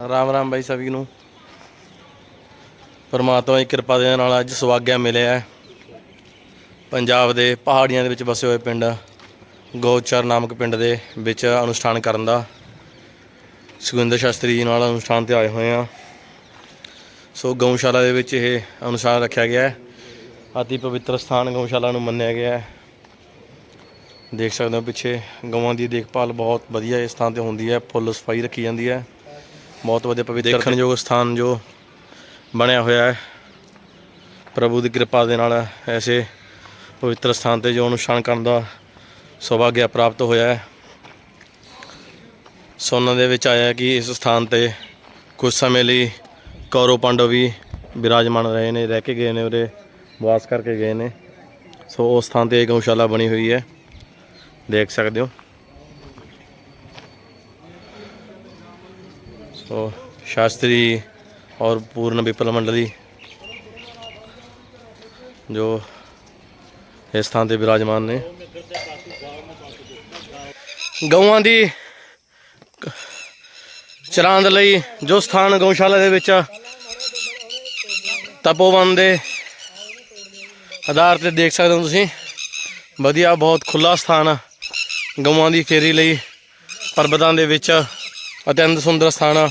ਰਾਮ ਰਾਮ ਬਾਈ ਸਭੀ ਨੂੰ। ਪਰਮਾਤਮਾ ਦੀ ਕਿਰਪਾ ਦੇ ਨਾਲ ਅੱਜ ਸੁਭਾਗਿਆ ਮਿਲਿਆ ਹੈ। ਪੰਜਾਬ ਦੇ ਪਹਾੜੀਆਂ ਦੇ ਵਿੱਚ ਵਸੇ ਹੋਏ ਪਿੰਡ, ਗੋਚਰ ਨਾਮਕ ਪਿੰਡ ਦੇ ਵਿੱਚ ਅਨੁਸ਼ਠਾਨ ਕਰਨ ਦਾ। ਸੁਖਿੰਦਰ ਸ਼ਾਸਤਰੀ ਜੀ ਨਾਲ ਅਨੁਸ਼ਠਾਨ ਤੇ ਆਏ ਹੋਏ ਆ ਸੋ ਗਊਸ਼ਾਲਾ ਦੇ ਵਿੱਚ ਇਹ ਅਨੁਸ਼ਠਾਨ ਰੱਖਿਆ ਗਿਆ ਹੈ। ਅਤੀ ਪਵਿੱਤਰ ਸਥਾਨ ਗਊਸ਼ਾਲਾ ਨੂੰ ਮੰਨਿਆ ਗਿਆ ਹੈ। ਦੇਖ ਸਕਦੇ ਹੋ ਪਿੱਛੇ ਗਊਆਂ ਦੀ ਦੇਖਭਾਲ ਬਹੁਤ ਵਧੀਆ ਇਸ ਥਾਂ ਤੇ ਹੁੰਦੀ ਹੈ। ਫੁੱਲ ਸਫ਼ਾਈ ਰੱਖੀ ਜਾਂਦੀ ਹੈ। ਬਹੁਤ ਵਧੀਆ ਪਵਿੱਤਰ ਦੇਖਣਯੋਗ ਸਥਾਨ ਜੋ ਬਣਿਆ ਹੋਇਆ ਹੈ। ਪ੍ਰਭੂ ਦੀ ਕਿਰਪਾ ਦੇ ਨਾਲ ਐਸੇ ਪਵਿੱਤਰ ਸਥਾਨ ਤੇ ਜੋ ਅਨੁਸ਼ਠਾਨ ਕਰਨ ਦਾ ਸੁਭਾਗਿਆ ਪ੍ਰਾਪਤ ਹੋਇਆ ਹੈ। ਸੁਣਨ ਦੇ ਵਿੱਚ ਆਇਆ ਕਿ ਇਸ ਸਥਾਨ ਤੇ ਕੁਝ ਸਮੇਂ ਲਈ ਕੌਰਵ ਪਾਂਡਵ ਵੀ ਬਿਰਾਜਮਾਨ ਰਹੇ ਨੇ ਰਹਿ ਕੇ ਗਏ ਨੇ ਉਰੇ ਵਾਸ ਕਰਕੇ ਗਏ ਨੇ। ਸੋ ਉਸ ਥਾਂ ਤੇ ਗਊਸ਼ਾਲਾ ਬਣੀ ਹੋਈ ਹੈ। ਦੇਖ ਸਕਦੇ ਹੋ। ਸੋ ਸ਼ਾਸਤਰੀ ਔਰ ਪੂਰਨ ਵਿਪਲ ਮੰਡਲੀ ਜੋ ਇਸ ਥਾਂ ਤੇ ਵਿਰਾਜਮਾਨ ਨੇ ਗਊਆਂ ਦੀ ਚਰਾਂ ਦੇ ਲਈ ਜੋ ਸਥਾਨ ਗਊਸ਼ਾਲਾ ਦੇ ਵਿੱਚ ਤਪੋਵਨ ਦੇ ਆਧਾਰ ਤੇ ਦੇਖ ਸਕਦੇ ਹੋ ਤੁਸੀਂ ਵਧੀਆ ਬਹੁਤ ਖੁੱਲਾ ਸਥਾਨ ਗਊਆਂ ਦੀ ਫੇਰੀ ਲਈ ਪਰਬਤਾਂ ਦੇ ਵਿੱਚ ਅਤਿਅੰਤ ਸੁੰਦਰ ਸਥਾਨ ਆ।